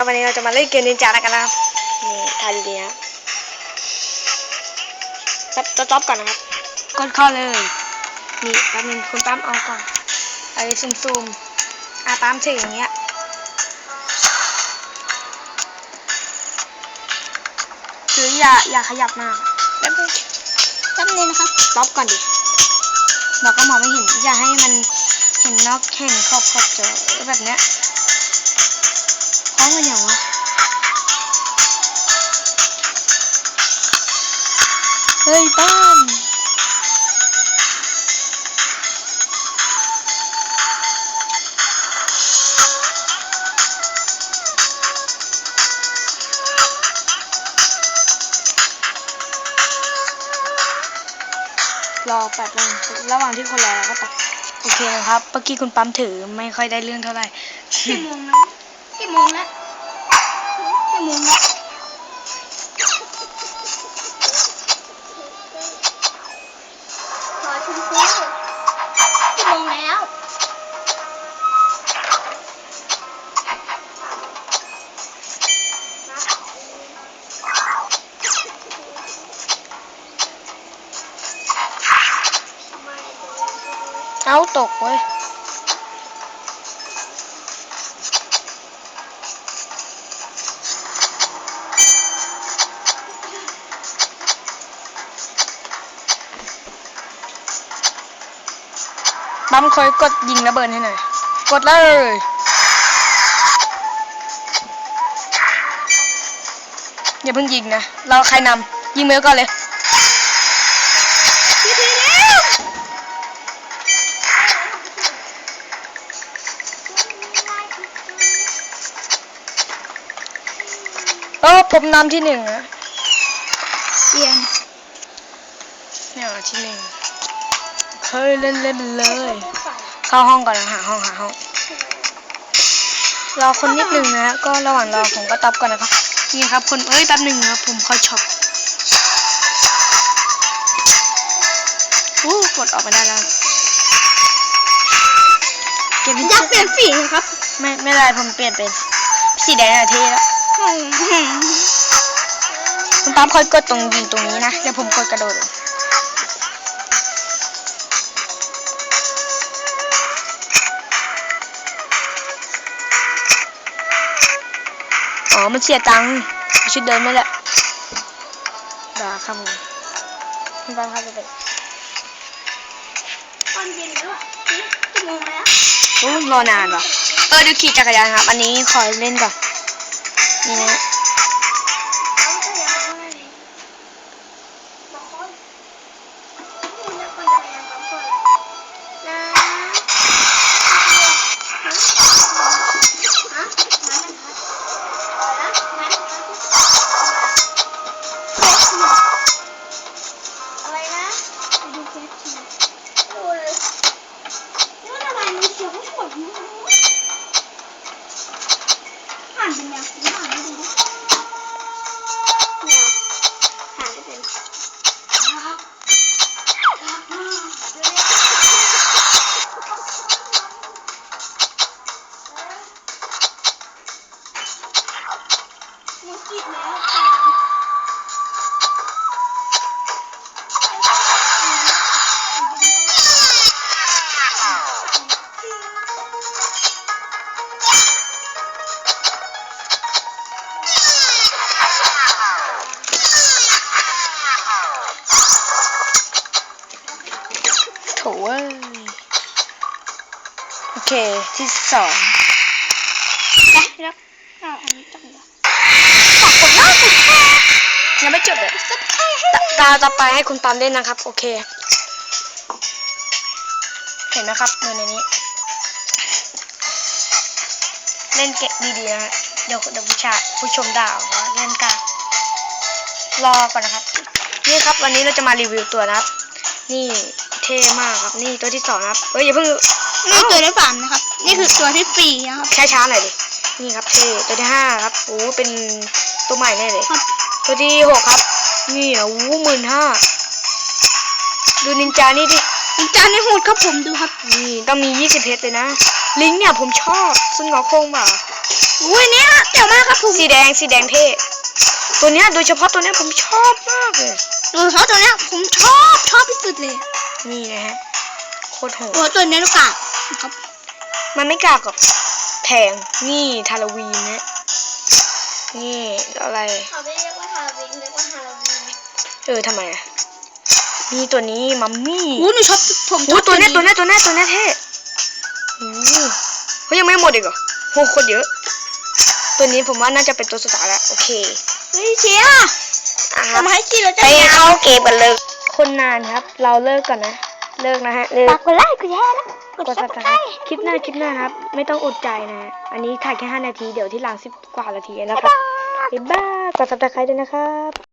วันนี้เราจะมาเล่นเกมนินจากันนะครับ นี่ทายดีๆนะจับจะจ็อบก่อนนะครับ กดเข้าเลย นี่แป๊บนึงคุณปั๊มเอาก่อนไอ้ซูมซูมๆอะปั๊มถึงอย่างเงี้ย คืออย่าอย่าขยับมากแป๊บนึงแป๊บนึงนะครับจ็อบก่อนดิเราก็มองไม่เห็น อย่าให้มันเห็นนอกเห็นขอบขอบจอแบบเนี้ย เพราะมันอย่างวะเฮ้ยป้ามรอแป๊บนึงระหว่างที่คนรอเราก็ตัดโอเคนะครับเมื่อกี้คุณปั๊มถือไม่ค่อยได้เรื่องเท่าไหร่กี่โมงแล้วกี่โมงแล้ว กี่โมงแล้วขอชมพู่กี่ โมงแล้วเอาตกเว้ยปั๊มคอยกดยิงระเบิดให้หน่อย กดเลยอย่าเพิ่งยิงนะ เราใครนำยิงมือก่อนเลยพี่ทีแล้วเออผมนำที่หนึ่งนะเปลี่ยนเนี่ยที่หนึ่ง เคยเล่นเล่นไปเลย เข้าห้องก่อนนะหาห้องหาห้อง รอคนนิดหนึ่งนะก็ระหว่างรอผมก็ตอบก่อนนะครับ นี่ครับคนเอ้ยแป๊บหนึ่งนะครับผมค่อยช็อปอู้กดออกมาได้แล้วเกมนี้อยากเปลี่ยนสีนะครับ ไม่ไม่เป็นไรผมเปลี่ยนเป็นสีแดงอะเท่แล้วคุณปั๊มค่อยกดตรงยิงตรงนี้นะเดี๋ยวผมกดกระโดด อ๋อ มันเสียตังค์ชุดเดิมไม่แหละด่าครับผมคุณปั๊มครับไปเลยตอนเย็นแล้วอะกี่โมงแล้วโอ้รอนานว่ะเออเดี๋ยวขี่จักรยานครับ อันนี้ขอเล่นก่อนนี่ อ่ อเค ที่สองไปแล้วเอาอันนี้จังเลยฝากกดไลค์กดแชร์ยังไม่จบเลยตตาต่อไปให้คุณปั๊มเล่นนะครับ โอเค เห็นนะครับมือในนี้ เล่นเกะดีๆนะเดี๋ยวเดี๋ยวผู้ชาผู้ชมด่าว่าเล่นกากรอก่อนนะครับ นี่ครับวันนี้เราจะมารีวิวตัวนะครับ นี่เท่มากครับ นี่ตัวที่สองนะครับ เฮ้ยอย่าเพิ่ง นี่ตัวที่สามนะครับ นี่คือตัวที่สี่นะครับ ช้าๆหน่อยดิ นี่ครับเท่ตัวที่ห้าครับโอ้เป็นตัวใหม่แน่เลย ครับ ตัวที่หกครับ นี่อะวูหมื่นห้า ดูนินจานี่ดิ อีกจานในหูดครับผมดูครับนี่ต้องมียี่สิบเพชรเลยนะ ลิงก์เนี่ยผมชอบซึ่งงอโค้งบ่าอุ้ยเนี่ยเจ๋วมากครับผมสีแดงสีแดงเท่ตัวเนี้ยโดยเฉพาะตัวเนี้ยผมชอบมากเลย โดยเฉพาะตัวเนี้ยผมชอบชอบที่สุดเลย นี่นะฮะโคตรโหดตัวตัวเนี้ยลูกกา ครับ มันไม่กากหรอกแพงนี่ทาราวีนเนี่ยนี่อะไรเขาไม่เรียกว่าฮาโลวีนเรียกว่าฮาโลวีนเออทำไมอะมีตัวนี้มัมมี่โอ้หนูชอบผมชโอ้อบตัวเนี้ยตัวเนี้ยตัวเนี้ยตัวเนี้ยเท่โอ้เฮ้ยยังไม่หมดอีกเหรอโหโคตรเยอะ ตัวนี้ผมว่าน่าจะเป็นตัวสุดท้ายละโอเคเฮ้ยเชียร์อะครับทำให้ชีเราจะไปเข้าเกมกันเลย คนนานครับ เราเลิกก่อนนะ เลิกนะฮะเลิกฝากกดไลค์กดแชร์นะกดกดซัซับบสสไคไครรต์คลิปหน้าคลิปหน้านะครับ ไม่ต้องอดใจนะฮะอันนี้ถ่ายแค่ 5 นาทีเดี๋ยวที่หลัง 10 กว่านาทีนะบ๊ายครับบาย บ๊ายบายกดซับสไครต์ด้วยนะครับ